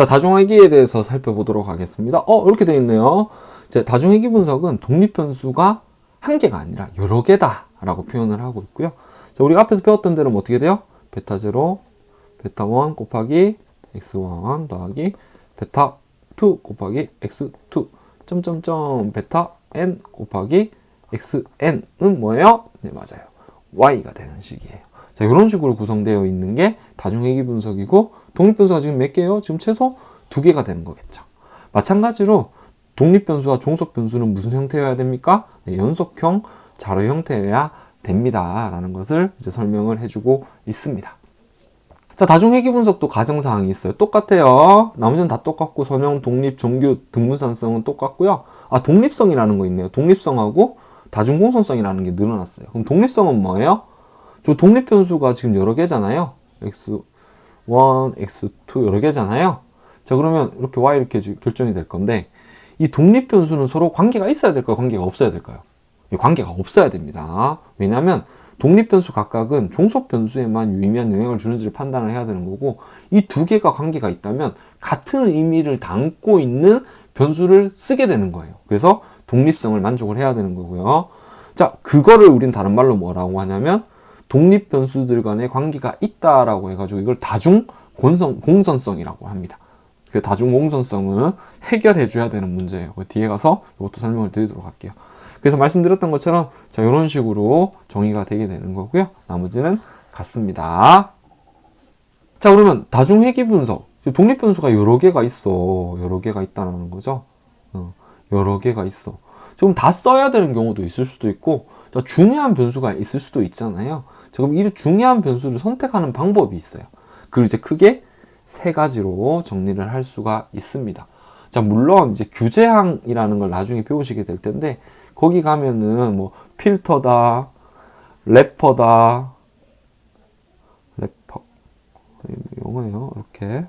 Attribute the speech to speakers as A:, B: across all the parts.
A: 자, 다중회귀에 대해서 살펴보도록 하겠습니다. 어, 이렇게 되어 있네요. 자, 다중회귀 분석은 독립변수가 한 개가 아니라 여러 개다 라고 표현을 하고 있고요. 자, 우리가 앞에서 배웠던 대로 어떻게 돼요? 베타 0, 베타 1 곱하기 x1 더하기 베타 2 곱하기 x2 점점점 베타 n 곱하기 xn은 뭐예요? 네, 맞아요. y가 되는 식이에요. 자, 이런 식으로 구성되어 있는 게 다중회귀 분석이고 독립변수가 지금 몇 개예요? 지금 최소 두 개가 되는 거겠죠. 마찬가지로 독립변수와 종속변수는 무슨 형태여야 됩니까? 네, 연속형 자료 형태여야 됩니다. 라는 것을 이제 설명을 해주고 있습니다. 자, 다중회귀 분석도 가정사항이 있어요. 똑같아요. 나머지는 다 똑같고, 선형, 독립, 정규, 등분산성은 똑같고요. 아, 독립성이라는 거 있네요. 독립성하고 다중공선성이라는 게 늘어났어요. 그럼 독립성은 뭐예요? 저 독립 변수가 지금 여러 개잖아요. x1, x2 여러 개잖아요. 자, 그러면 이렇게 y 이렇게 결정이 될 건데, 이 독립 변수는 서로 관계가 있어야 될까요? 관계가 없어야 될까요? 관계가 없어야 됩니다. 왜냐하면 독립 변수 각각은 종속 변수에만 유의미한 영향을 주는지를 판단을 해야 되는 거고 이 두 개가 관계가 있다면 같은 의미를 담고 있는 변수를 쓰게 되는 거예요. 그래서 독립성을 만족을 해야 되는 거고요. 자, 그거를 우린 다른 말로 뭐라고 하냐면 독립 변수들 간의 관계가 있다라고 해가지고 이걸 다중 공선, 공선성이라고 합니다. 그 다중 공선성은 해결해 줘야 되는 문제예요. 그 뒤에 가서 이것도 설명을 드리도록 할게요. 그래서 말씀드렸던 것처럼 자 이런 식으로 정의가 되게 되는 거고요. 나머지는 같습니다. 자 그러면 다중 회귀 분석 독립 변수가 여러 개가 있어 여러 개가 있다는 거죠. 어, 여러 개가 있어. 지금 다 써야 되는 경우도 있을 수도 있고 자, 중요한 변수가 있을 수도 있잖아요. 자, 그럼 이 중요한 변수를 선택하는 방법이 있어요. 그걸 이제 크게 세 가지로 정리를 할 수가 있습니다. 자, 물론 이제 규제항이라는 걸 나중에 배우시게 될 텐데 거기 가면은 뭐 필터다, 래퍼다, 래퍼 영어예요. 이렇게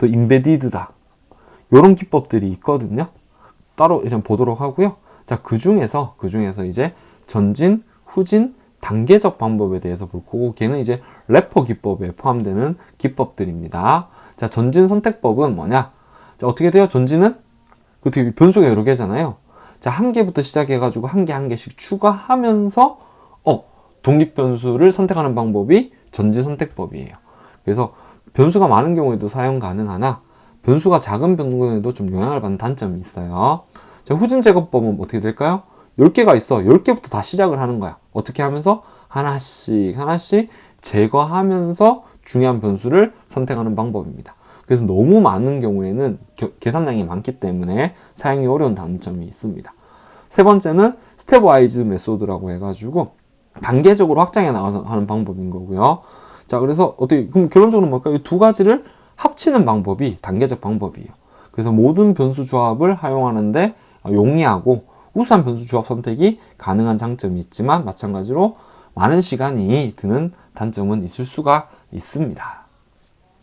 A: 또 인베디드다. 이런 기법들이 있거든요. 따로 이제 보도록 하고요. 자, 그 중에서 그 중에서 이제 전진, 후진, 단계적 방법에 대해서 볼 거고 걔는 이제 래퍼 기법에 포함되는 기법들입니다. 자, 전진 선택법은 뭐냐? 자, 어떻게 돼요? 전진은 어떻게 변수가 여러 개잖아요. 자, 한 개부터 시작해 가지고 한 개 한 개씩 추가하면서 어, 독립 변수를 선택하는 방법이 전진 선택법이에요. 그래서 변수가 많은 경우에도 사용 가능하나 변수가 작은 변경에도 좀 영향을 받는 단점이 있어요. 자, 후진 제거법은 어떻게 될까요? 10개가 있어. 10개부터 다 시작을 하는 거야. 어떻게 하면서? 하나씩, 하나씩 제거하면서 중요한 변수를 선택하는 방법입니다. 그래서 너무 많은 경우에는 겨, 계산량이 많기 때문에 사용이 어려운 단점이 있습니다. 세 번째는 스텝 와이즈 메소드라고 해가지고 단계적으로 확장해 나가서 하는 방법인 거고요. 자, 그래서 어떻게, 그럼 결론적으로 뭘까요? 이 두 가지를 합치는 방법이 단계적 방법이에요. 그래서 모든 변수 조합을 활용하는데 용이하고 우수한 변수 조합 선택이 가능한 장점이 있지만 마찬가지로 많은 시간이 드는 단점은 있을 수가 있습니다.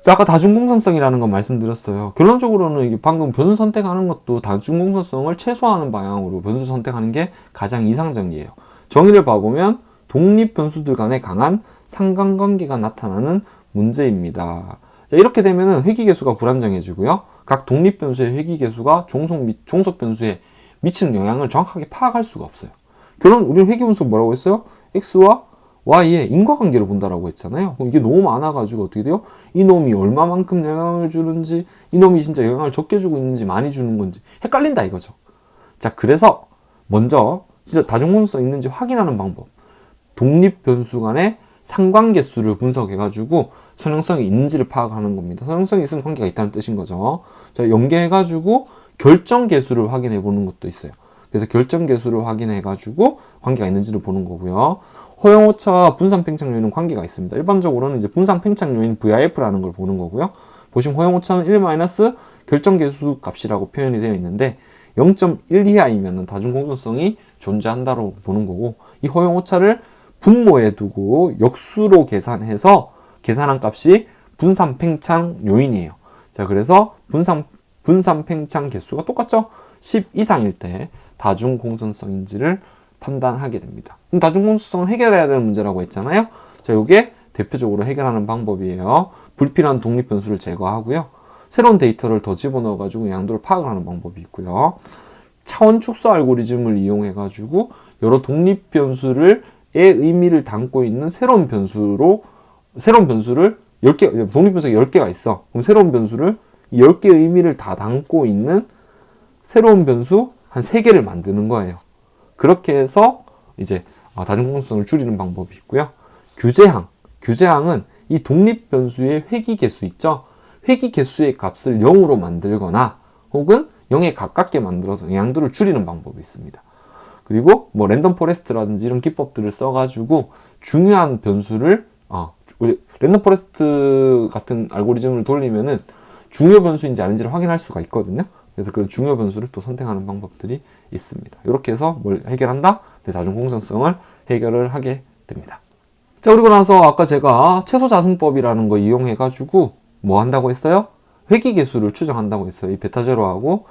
A: 자, 아까 다중공선성이라는 거 말씀드렸어요. 결론적으로는 방금 변수 선택하는 것도 다중공선성을 최소화하는 방향으로 변수 선택하는 게 가장 이상적이에요. 정의를 봐보면 독립 변수들 간의 강한 상관관계가 나타나는 문제입니다. 자, 이렇게 되면 회귀계수가 불안정해지고요. 각 독립 변수의 회귀 계수가 종속, 종속 변수에 미치는 영향을 정확하게 파악할 수가 없어요. 결론 우리는 회귀 분석 뭐라고 했어요? x와 y의 인과관계를 본다라고 했잖아요. 그럼 이게 너무 많아가지고 어떻게 돼요? 이놈이 얼마만큼 영향을 주는지, 이놈이 진짜 영향을 적게 주고 있는지 많이 주는 건지 헷갈린다 이거죠. 자, 그래서 먼저 진짜 다중분석 있는지 확인하는 방법. 독립 변수 간의 상관계 수를 분석해가지고 선형성이 있는지를 파악하는 겁니다. 선형성이 있으면 관계가 있다는 뜻인 거죠. 자, 연계해가지고 결정 계수를 확인해 보는 것도 있어요. 그래서 결정 계수를 확인해 가지고 관계가 있는지를 보는 거고요. 허용 오차와 분산 팽창 요인은 관계가 있습니다. 일반적으로는 이제 분산 팽창 요인 VIF라는 걸 보는 거고요. 보시면 허용 오차는 1 마이너스 결정 계수 값이라고 표현이 되어 있는데 0.1 이하이면 다중 공존성이 존재한다고 보는 거고 이 허용 오차를 분모에 두고 역수로 계산해서 계산한 값이 분산 팽창 요인이에요. 자, 그래서 분산 분산 팽창 개수가 똑같죠? 10 이상일 때 다중 공선성인지를 판단하게 됩니다. 그럼 다중 공선성을 해결해야 되는 문제라고 했잖아요. 자, 이게 대표적으로 해결하는 방법이에요. 불필요한 독립 변수를 제거하고요. 새로운 데이터를 더 집어넣어 가지고 양도를 파악을 하는 방법이 있고요. 차원 축소 알고리즘을 이용해 가지고 여러 독립 변수를 의 의미를 담고 있는 새로운 변수로 새로운 변수를 10개 독립 변수가 10개가 있어. 그럼 새로운 변수를 10개의 의미를 다 담고 있는 새로운 변수 한 3개를 만드는 거예요. 그렇게 해서 이제 아, 다중공성을 줄이는 방법이 있고요. 규제항. 규제항은 이 독립 변수의 회귀 개수 있죠? 회귀 개수의 값을 0으로 만들거나 혹은 0에 가깝게 만들어서 양도를 줄이는 방법이 있습니다. 그리고 뭐 랜덤 포레스트라든지 이런 기법들을 써가지고 중요한 변수를 어, 랜덤 포레스트 같은 알고리즘을 돌리면은 중요 변수인지 아닌지를 확인할 수가 있거든요. 그래서 그 중요 변수를 또 선택하는 방법들이 있습니다. 이렇게 해서 뭘 해결한다? 네, 다중 공정성을 해결을 하게 됩니다. 자, 그리고 나서 아까 제가 최소 자승법이라는 거 이용해 가지고 뭐 한다고 했어요? 회귀 개수를 추정한다고 했어요. 이 베타 제로하고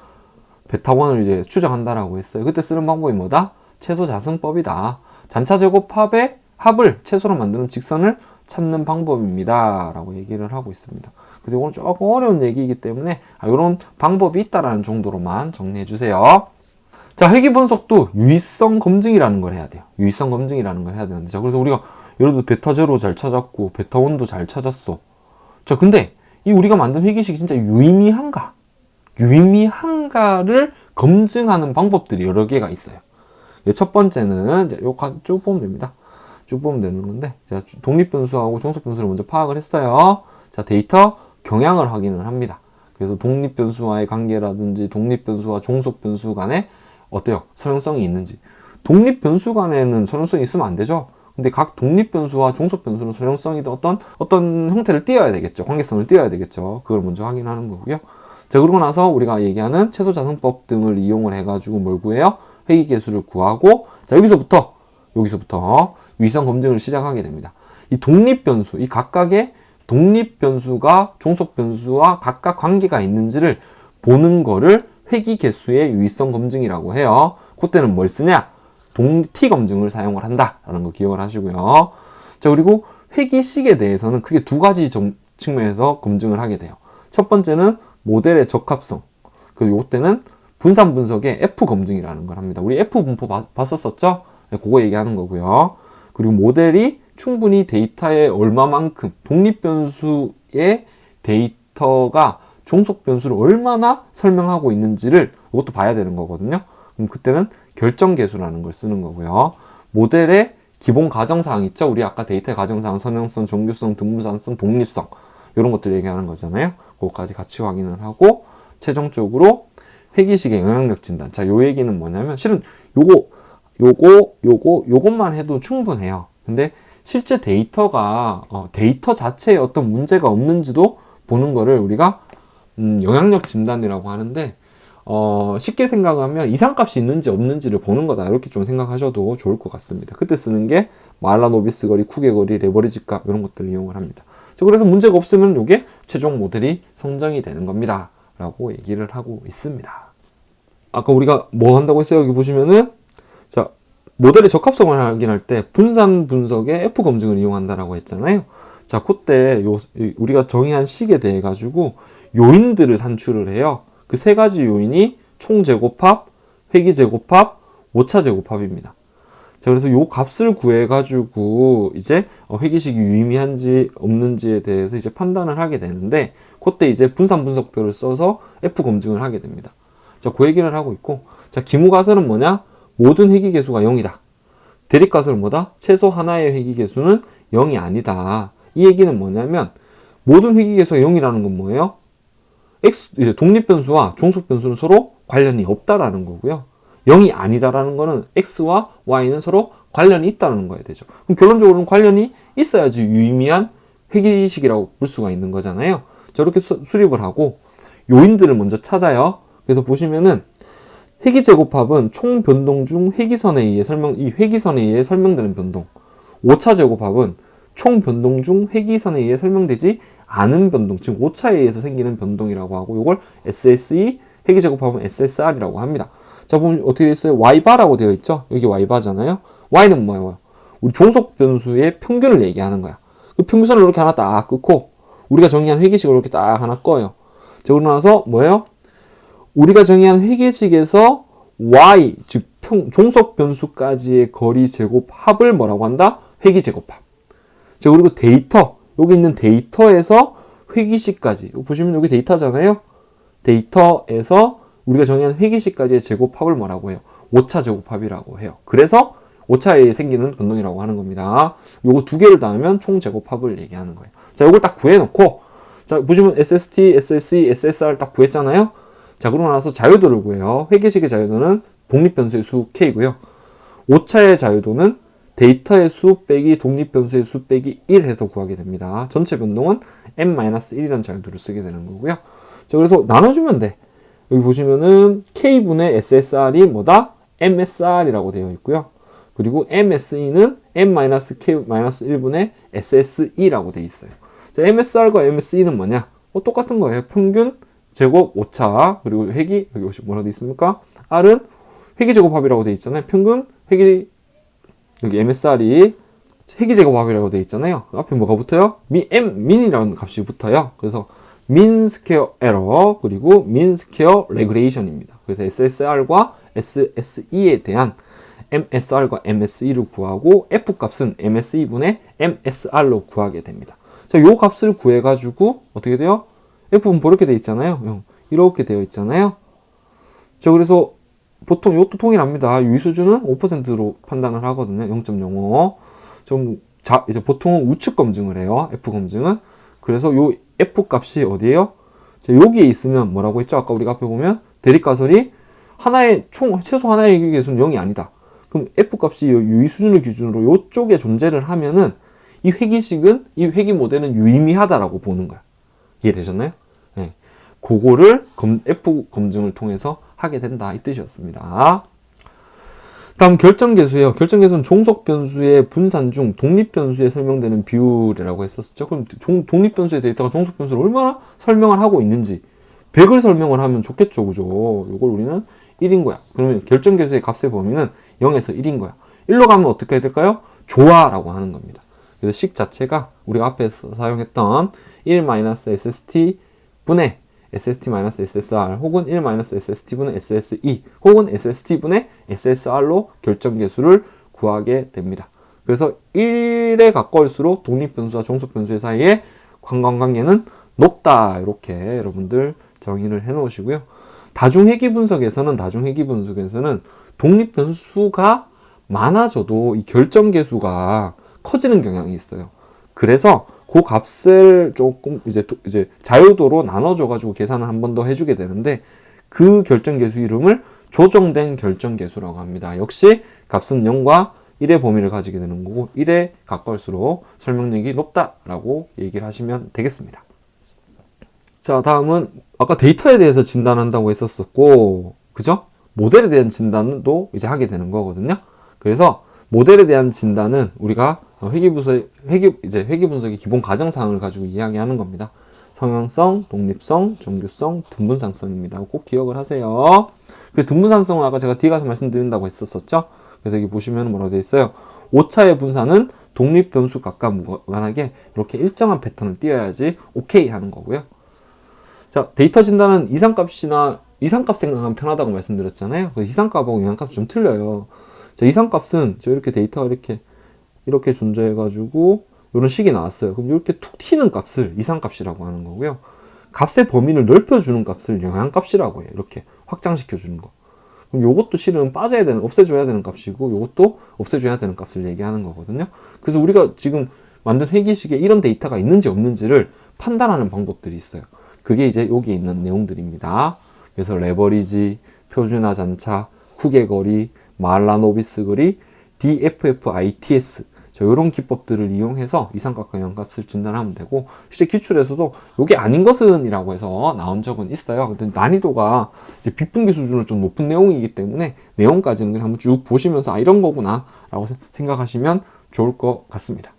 A: 베타 원을 이제 추정한다라고 했어요. 그때 쓰는 방법이 뭐다? 최소 자승법이다. 잔차 제곱합의 합을 최소로 만드는 직선을 찾는 방법입니다. 라고 얘기를 하고 있습니다. 그래서 이건 조금 어려운 얘기이기 때문에 아, 이런 방법이 있다라는 정도로만 정리해 주세요. 자, 회귀 분석도 유의성 검증이라는 걸 해야 돼요. 유의성 검증이라는 걸 해야 되는데. 자, 그래서 우리가 예를 들어 베타 제로 잘 찾았고 베타 원도 잘 찾았어. 자, 근데 이 우리가 만든 회귀식이 진짜 유의미한가? 유의미한가를 검증하는 방법들이 여러 개가 있어요. 첫 번째는 이제 요쭉 보면 됩니다. 쭉 보면 되는 건데, 자, 독립 변수하고 종속 변수를 먼저 파악을 했어요. 자, 데이터 경향을 확인을 합니다. 그래서 독립 변수와의 관계라든지 독립 변수와 종속 변수 간에 어때요? 설형성이 있는지. 독립 변수 간에는 설형성이 있으면 안 되죠. 근데 각 독립 변수와 종속 변수는 설형성이 어떤, 어떤 형태를 띄어야 되겠죠. 관계성을 띄어야 되겠죠. 그걸 먼저 확인하는 거고요. 자, 그러고 나서 우리가 얘기하는 최소자성법 등을 이용을 해가지고 뭘 구해요? 회귀계수를 구하고, 자, 여기서부터, 여기서부터 위성 검증을 시작하게 됩니다. 이 독립 변수, 이 각각의 독립 변수가 종속 변수와 각각 관계가 있는지를 보는 거를 회귀 개수의 유의성 검증이라고 해요. 그때는 뭘 쓰냐? 동, T 검증을 사용을 한다라는 거 기억을 하시고요. 자, 그리고 회귀식에 대해서는 크게 두 가지 점, 측면에서 검증을 하게 돼요. 첫 번째는 모델의 적합성. 그리고 이때는 분산 분석의 F 검증이라는 걸 합니다. 우리 F 분포 봤었었죠? 네, 그거 얘기하는 거고요. 그리고 모델이 충분히 데이터의 얼마만큼 독립 변수의 데이터가 종속 변수를 얼마나 설명하고 있는지를 이것도 봐야 되는 거거든요. 그럼 그때는 결정 계수라는 걸 쓰는 거고요. 모델의 기본 가정사항 있죠? 우리 아까 데이터의 가정사항, 선형성, 정규성, 등분산성, 독립성 이런 것들 얘기하는 거잖아요. 그것까지 같이 확인을 하고 최종적으로 회계식의 영향력 진단. 자, 요 얘기는 뭐냐면 실은 요거 요거 요거 요것만 해도 충분해요. 근데 실제 데이터가 어, 데이터 자체에 어떤 문제가 없는지도 보는 거를 우리가 음, 영향력 진단이라고 하는데 어, 쉽게 생각하면 이상값이 있는지 없는지를 보는 거다 이렇게 좀 생각하셔도 좋을 것 같습니다. 그때 쓰는 게 말라 노비스 거리, 쿠게 거리, 레버리지 값 이런 것들을 이용을 합니다. 자, 그래서 문제가 없으면 이게 최종 모델이 성장이 되는 겁니다. 라고 얘기를 하고 있습니다. 아까 우리가 뭐 한다고 했어요? 여기 보시면은 자 모델의 적합성을 확인할 때 분산 분석의 F 검증을 이용한다라고 했잖아요. 자, 그때 요 우리가 정의한 식에 대해 가지고 요인들을 산출을 해요. 그 세 가지 요인이 총 제곱합, 회기 제곱합, 오차 제곱합입니다. 자, 그래서 요 값을 구해 가지고 이제 어, 회기식이 유의미한지 없는지에 대해서 이제 판단을 하게 되는데 그때 이제 분산 분석표를 써서 F 검증을 하게 됩니다. 자, 그 얘기를 하고 있고 자, 기무가설은 뭐냐? 모든 회기계수가 0이다. 대립가설은 뭐다? 최소 하나의 회기계수는 0이 아니다. 이 얘기는 뭐냐면 모든 회기계수가 0이라는 건 뭐예요? X, 독립변수와 종속변수는 서로 관련이 없다라는 거고요. 0이 아니다라는 거는 X와 Y는 서로 관련이 있다는 거야 되죠. 그럼 결론적으로는 관련이 있어야지 유의미한 회기식이라고 볼 수가 있는 거잖아요. 저렇게 수립을 하고 요인들을 먼저 찾아요. 그래서 보시면은 회기 제곱합은 총 변동 중 회기선에 의해 설명, 이 회기선에 의해 설명되는 변동. 오차 제곱합은 총 변동 중 회기선에 의해 설명되지 않은 변동, 즉 오차에 의해서 생기는 변동이라고 하고 이걸 SSE 회기 제곱합은 SSR이라고 합니다. 자 보면 어떻게 되어 있어요? Y바라고 되어 있죠? 여기 Y바잖아요. Y는 뭐예요? 우리 종속 변수의 평균을 얘기하는 거야. 그 평균선을 이렇게 하나 딱 끊고 우리가 정의한 회기식을 이렇게 딱 하나 꺼요. 자, 그러고 나서 뭐예요? 우리가 정의한 회계식에서 y 즉 평, 종속 변수까지의 거리 제곱 합을 뭐라고 한다? 회기 제곱합. 자, 그리고 데이터 여기 있는 데이터에서 회기식까지 보시면 여기 데이터잖아요. 데이터에서 우리가 정의한 회기식까지의 제곱합을 뭐라고 해요? 오차 제곱합이라고 해요. 그래서 오차에 생기는 변동이라고 하는 겁니다. 요거 두 개를 더하면 총 제곱합을 얘기하는 거예요. 자, 요걸 딱 구해놓고 자, 보시면 SST, SSE, SSR 딱 구했잖아요. 자, 그러고 나서 자유도를 구해요. 회계식의 자유도는 독립변수의 수 K고요. 오차의 자유도는 데이터의 수 빼기 독립변수의 수 빼기 1 해서 구하게 됩니다. 전체 변동은 n-1이라는 자유도를 쓰게 되는 거고요. 자, 그래서 나눠주면 돼. 여기 보시면은 K분의 SSR이 뭐다? MSR이라고 되어 있고요. 그리고 MSE는 M-K-1분의 SSE라고 되어 있어요. 자, MSR과 MSE는 뭐냐? 어, 똑같은 거예요. 평균 제곱 오차 그리고 회기 여기 보시 뭐라고 되어 있습니까? R은 회기 제곱합이라고 되어 있잖아요. 평균 회기 여기 MSR이 회기 제곱합이라고 되어 있잖아요. 그 앞에 뭐가 붙어요? 미, M 민이라는 값이 붙어요. 그래서 민 스퀘어 에러 그리고 민 스퀘어 레그레이션입니다. 그래서 SSR과 SSE에 대한 MSR과 MSE를 구하고 F 값은 MSE분의 MSR로 구하게 됩니다. 자, 요 값을 구해가지고 어떻게 돼요? F분 이렇게 되어 있잖아요. 이렇게 되어 있잖아요. 자, 그래서 보통 이것도 통일합니다. 유의수준은 5%로 판단을 하거든요. 0.05. 좀, 자, 이제 보통은 우측 검증을 해요. F 검증은. 그래서 요 F 값이 어디에요? 자, 여기에 있으면 뭐라고 했죠? 아까 우리가 앞에 보면 대립가설이 하나의 총, 최소 하나의 기계수는 0이 아니다. 그럼 F 값이 유의 수준을 기준으로 이쪽에 존재를 하면은 이 회기식은, 이 회기 모델은 유의미하다라고 보는 거야. 이해되셨나요? 네. 그거를 검, F 검증을 통해서 하게 된다. 이 뜻이었습니다. 다음 결정계수예요. 결정계수는 종속 변수의 분산 중 독립 변수에 설명되는 비율이라고 했었죠. 그럼 종, 독립 변수의 데이터가 종속 변수를 얼마나 설명을 하고 있는지 100을 설명을 하면 좋겠죠. 그죠? 이걸 우리는 1인 거야. 그러면 결정계수의 값의 범위는 0에서 1인 거야. 1로 가면 어떻게 될까요? 조화라고 하는 겁니다. 그래서 식 자체가 우리가 앞에서 사용했던 1-SST 분의 SST-SSR 혹은 1-SST분의 SSE 혹은 SST분의 SSR로 결정계수를 구하게 됩니다. 그래서 1에 가까울수록 독립변수와 종속변수의 사이에 관광관계는 높다. 이렇게 여러분들 정의를 해 놓으시고요. 다중회귀 분석에서는 다중회귀 분석에서는 독립변수가 많아져도 이 결정계수가 커지는 경향이 있어요. 그래서 그 값을 조금 이제 이제 자유도로 나눠줘 가지고 계산을 한 번 더 해주게 되는데 그 결정 계수 이름을 조정된 결정 계수라고 합니다. 역시 값은 0과 1의 범위를 가지게 되는 거고 1에 가까울수록 설명력이 높다라고 얘기를 하시면 되겠습니다. 자, 다음은 아까 데이터에 대해서 진단한다고 했었었고, 그죠? 모델에 대한 진단도 이제 하게 되는 거거든요. 그래서 모델에 대한 진단은 우리가 회계 분석, 회계, 이제 회계 분석의 기본 가정 사항을 가지고 이야기하는 겁니다. 성형성, 독립성, 정규성, 등분상성입니다. 꼭 기억을 하세요. 그 등분상성은 아까 제가 뒤에 가서 말씀드린다고 했었었죠? 그래서 여기 보시면 뭐라고 되어 있어요? 오차의 분산은 독립 변수 각과 무관하게 이렇게 일정한 패턴을 띄어야지 오케이 하는 거고요. 자, 데이터 진단은 이상값이나 이상값 생각하면 편하다고 말씀드렸잖아요. 그 이상값하고 이상값이 좀 틀려요. 자, 이상값은 저 이렇게 데이터가 이렇게 이렇게 존재해가지고 이런 식이 나왔어요. 그럼 이렇게 툭 튀는 값을 이상값이라고 하는 거고요. 값의 범위를 넓혀주는 값을 영향값이라고 해요. 이렇게 확장시켜주는 거. 그럼 이것도 실은 빠져야 되는, 없애줘야 되는 값이고, 이것도 없애줘야 되는 값을 얘기하는 거거든요. 그래서 우리가 지금 만든 회계식에 이런 데이터가 있는지 없는지를 판단하는 방법들이 있어요. 그게 이제 여기 있는 내용들입니다. 그래서 레버리지, 표준화 잔차, 후계 거리, 말라노비스 거리, DFFITS 저 이런 기법들을 이용해서 이상값과 영값을 진단하면 되고 실제 기출에서도 이게 아닌 것은이라고 해서 나온 적은 있어요. 근데 난이도가 이제 비분기 수준으로 좀 높은 내용이기 때문에 내용까지는 그냥 한번 쭉 보시면서 아 이런 거구나라고 생각하시면 좋을 것 같습니다.